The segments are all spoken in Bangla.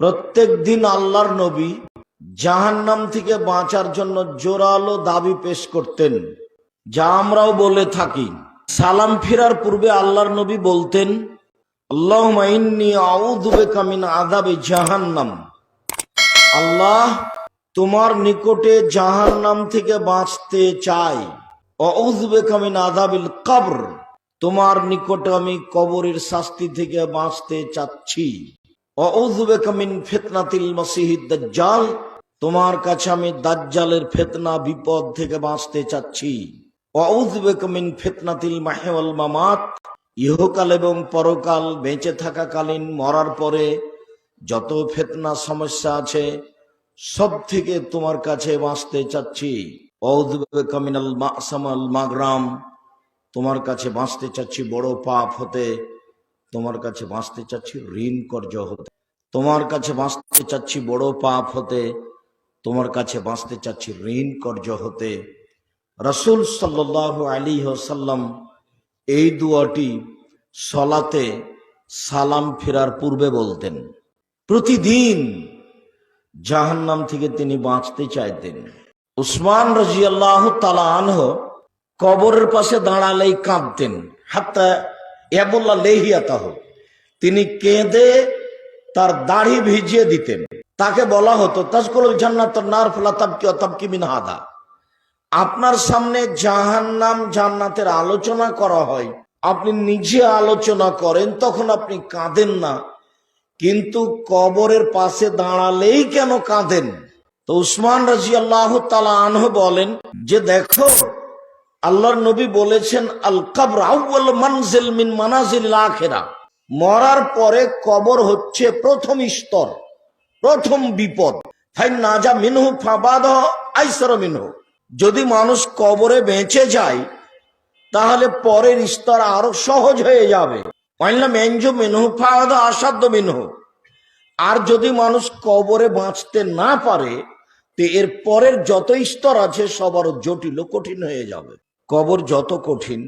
প্রত্যেক দিন আল্লাহর নবী জাহান্নাম থেকে বাঁচার জন্য জোরালো দাবি পেশ করতেন। যা আমরাও বলে থাকি। সালাম ফিরার পূর্বে আল্লাহর নবী বলতেন আল্লাহ ইন্নি আউযু বিকা মিন জাহান্নাম। আল্লাহ তোমার নিকটে জাহান্নাম থেকে বাঁচতে চাই আউযু বিকা মিন আযাবিল কবর। তোমার নিকটে আমি কবরের শাস্তি থেকে বাঁচতে চাচ্ছি। ফিতনাতিল তোমার কাছে আমি দাজ্জালের ফেতনা, বিপদ থেকে বাঁচতে চাচ্ছি। ফিতনাতিল মামাত, ইহকাল এবং পরকাল বেঁচে থাকাকালীন মরার পরে যত ফেতনা সমস্যা আছে, সব থেকে তোমার কাছে বাঁচতে চাচ্ছি। বিকা মাসামাল মাগরাম, তোমার কাছে বাঁচতে চাচ্ছি, বড় পাপ হতে। তোমার কাছে বাঁচতে চাচ্ছি, ঋণ কর্য হতে। তোমার কাছে বাঁচতে চাচ্ছি, বড় পাপ হতে। তোমার কাছে বাঁচতে চাচ্ছি, ঋণ কর্য হতে। রসুল সাল্লাহ আলী সাল্লাম এই দুয়াটি সলাতে সালাম ফেরার পূর্বে বলতেন, প্রতিদিন জাহান্নাম থেকে তিনি বাঁচতে চাইতেন। উসমান রাজিয়াল্লাহ তালা আনহ কবরের পাশে দাঁড়ালেই কাঁদতেন, হাত্তা এবল্লা লেহিয়াতাহ। তিনি কেঁদে তার দাড়ি ভিজিয়ে দিতেন। তাকে বলা হতো তাজকুল জান্নাত নার ফলা তাবকি অতাবকি মিন হাদা। আপনার সামনে জাহান্নাম জান্নাতের আলোচনা করা হয়। আপনি নিজে আলোচনা করেন, তখন আপনি কাঁদেন না। কিন্তু কবরের পাশে দাঁড়ালেই কেন কাঁদেন? তো উসমান রাজি আল্লাহ তালা আনহ বলেন, যে দেখো আল্লাহর নবী বলেছেন, আল কবর আউ্বাল মানজিল মিন মানাজিল আখেরা। মরার পরে কবর হচ্ছে প্রথম স্তর, প্রথম বিপদ। ফাইন নাজা মিনহু ফাবাদ আইসর মিনহু। যদি মানুষ কবরে বেঁচে যায়, তাহলে পরের স্তর আরও সহজ হয়ে যাবে। পাইলাম এনজো মিনহু আসাধ্য মিনহু। আর যদি মানুষ কবরে বাঁচতে না পারে, তো এর পরের যত স্তর আছে সবার জটিল কঠিন হয়ে যাবে। কবর যত কঠিন,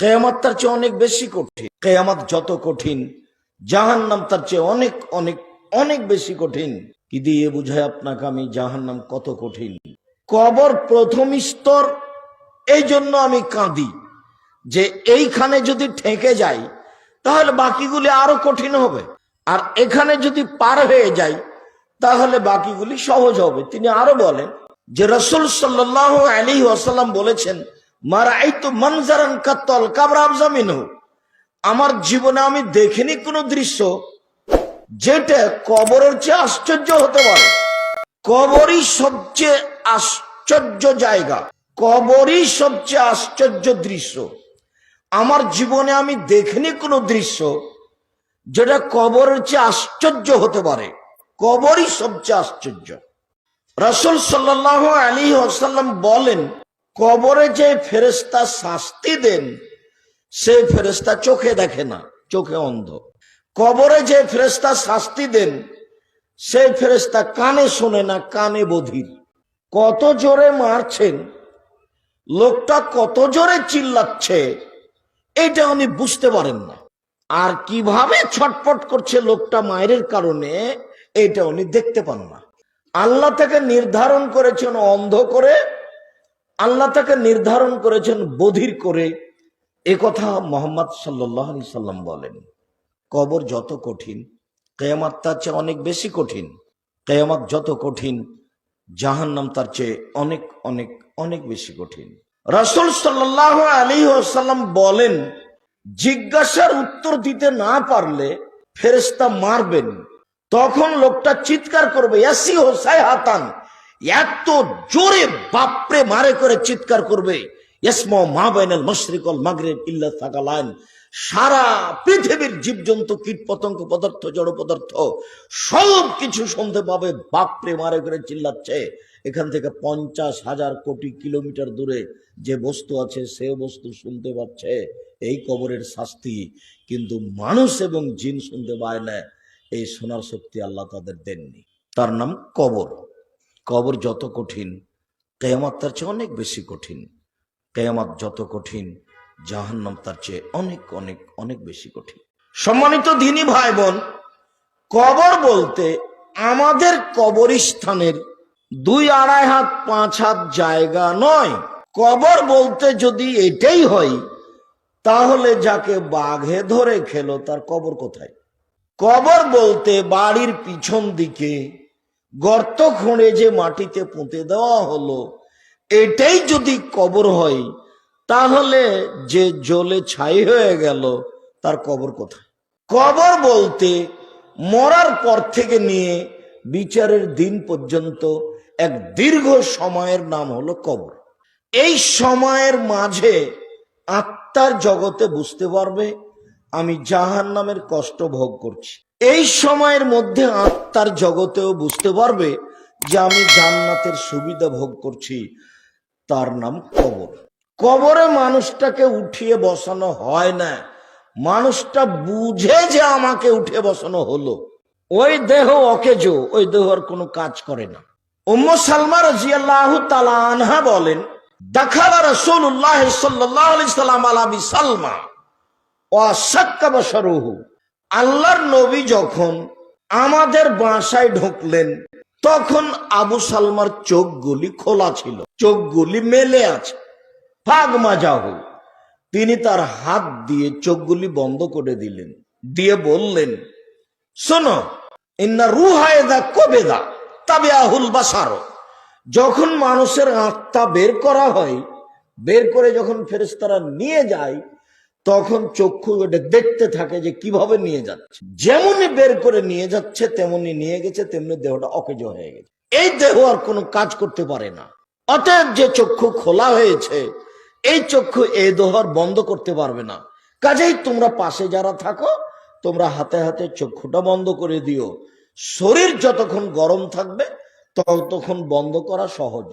কেয়ামাত তার চেয়ে অনেক বেশি কঠিন। কেয়ামাত যত কঠিন, জাহান্নাম তার চেয়ে অনেক অনেক অনেক বেশি কঠিন। কি দিয়ে বুঝায় আপনাকে আমি জাহান্নাম কত কঠিন? কবর প্রথম স্তর এই জন্য আমি কাঁদি। যে এইখানে যদি ঠেকে যাই, তাহলে বাকিগুলি আরও কঠিন হবে। আর এখানে যদি পার হয়ে যাই, তাহলে বাকিগুলি সহজ হবে। তিনি আরও বলেন যে রসুল সাল্লাহ আলী ওয়াসাল্লাম বলেছেন আমার জীবনে আমি দেখিনি কোনো দৃশ্য যেটা কবরের চেয়ে আশ্চর্য হতে পারে। কবরই সবচেয়ে আশ্চর্য জায়গা। কবরই সবচেয়ে আশ্চর্য দৃশ্য। আমার জীবনে আমি দেখিনি কোনো দৃশ্য যেটা কবরের চেয়ে আশ্চর্য হতে পারে। কবরই সবচেয়ে আশ্চর্য। রসুল সাল্লাহ আলী আসাল্লাম বলেন কবরে যে ফেরেস্তা শাস্তি দেন, সে ফেরেস্তা চোখে দেখে না, চোখে অন্ধ। কবরে যে ফেরেস্তা শাস্তি দেন, সে ফেরেস্তা কানে শোনে না, কানে বধির। কত জোরে মারছেন, লোকটা কত জোরে চিল্লাচ্ছে, এটা উনি বুঝতে পারেন না। আর কীভাবে ছটপট করছে লোকটা মায়ের কারণে, এটা উনি দেখতে পান না। আল্লাহ তাকে নির্ধারণ করেছেন অন্ধ করে আল্লাহ তাকে নির্ধারণ করেছেন বধির করে। এ কথা মোহাম্মদ সাল্লাহ আলি সাল্লাম বলেন। কবর যত কঠিন, কেয়ামাত তার চেয়ে অনেক বেশি কঠিন। কেয়ামাত যত কঠিন, জাহান্নাম তার চেয়ে অনেক অনেক অনেক বেশি কঠিন। রাসুল সাল্লাহ আলী সাল্লাম বলেন, জিজ্ঞাসার উত্তর দিতে না পারলে ফেরেস্তা মারবেন। তখন লোকটা চিৎকার করবে হাতান এত জোরে বাপরে মারে করে চিৎকার করবে, ইসমো মা বাইনাল মশরিকল মাগরেব ইল্লা থাকালাইন সারা পৃথিবীর জীবজন্তু কীট পতঙ্গ পদার্থ, জড় পদার্থ, সব কিছু শুনতে পাবে, বাপরে মারে করে চিল্লাচ্ছে। এখান থেকে পঞ্চাশ হাজার কোটি কিলোমিটার দূরে যে বস্তু আছে, সে বস্তু শুনতে পাচ্ছে। এই কবরের শাস্তি কিন্তু মানুষ এবং জিন শুনতে পায় না। এই শোনার শক্তি আল্লাহ তাদের দেননি। তার নাম কবর। কবর যত কঠিন, কেয়ামাত তার চেয়ে অনেক বেশি কঠিন। কেয়ামাত যত কঠিন, জাহান্নাম তার চেয়ে অনেক অনেক অনেক বেশি কঠিন। সম্মানিত দিনী ভাই বোন কবর বলতে আমাদের কবরস্থানের দুই আড়াই হাত, পাঁচ হাত জায়গা নয়। কবর বলতে যদি এটাই হয়, তাহলে যাকে বাঘে ধরে খেলো তার কবর কোথায়? কবর বলতে বাড়ির পিছন দিকে গর্ত খুঁড়ে যে মাটিতে পুঁতে দেওয়া হলো, এটাই যদি কবর হয়, তাহলে যে জলে ছাই হয়ে গেল, তার কবর কোথায়? কবর বলতে মরার পর থেকে নিয়ে বিচারের দিন পর্যন্ত এক দীর্ঘ সময়ের নাম হলো কবর। এই সময়ের মাঝে আত্মার জগতে বুঝতে পারবে, আমি জাহান নামের কষ্ট ভোগ করছি। এই সময়ের মধ্যে আত্মার জগতেও বুঝতে পারবে যে আমি জান্নাতের সুবিধা ভোগ করছি। তার নাম কবর। কবরে মানুষটাকে উঠিয়ে বসানো হয় না। মানুষটা বুঝে যে আমাকে উঠে বসানো হলো। ওই দেহ অকেজ, ওই দেহ আর কোনো কাজ করে না। উম্ম সালমা রাজিয়াল্লাহ তালা আনহা বলেন, দেখালা রসুল্লাহ সাল্লাহ আলি সাল্লাম আলাবি সালমা অসাক্কাবসরহু আল্লাহর নবী যখন আমাদের বাসায় ঢুকলেন, তখন আবু সালমার চোখগুলি খোলা ছিল, চোখগুলি মেলে আছে। ফাগ মাজাহু, তিনি তার হাত দিয়ে চোখগুলি বন্ধ করে দিলেন, দিয়ে বললেন, শোনো, ইন্না রুহায়দা কবেদা তবে আহুল বাসারো। যখন মানুষের আত্মা বের করা হয়, বের করে যখন ফেরেস্তারা নিয়ে যায় তখন চক্ষু এটা দেখতে থাকে যে কীভাবে নিয়ে যাচ্ছে। যেমনই বের করে নিয়ে যাচ্ছে তেমনি নিয়ে গেছে, তেমনি দেহটা অকেজ হয়ে গেছে। এই দেহ আর কোনো কাজ করতে পারে না। অতএব যে চক্ষু খোলা হয়েছে, এই চক্ষু এই দেহর বন্ধ করতে পারবে না। কাজেই তোমরা পাশে যারা থাকো, তোমরা হাতে হাতে চক্ষুটা বন্ধ করে দিও। শরীর যতক্ষণ গরম থাকবে, ততক্ষণ বন্ধ করা সহজ।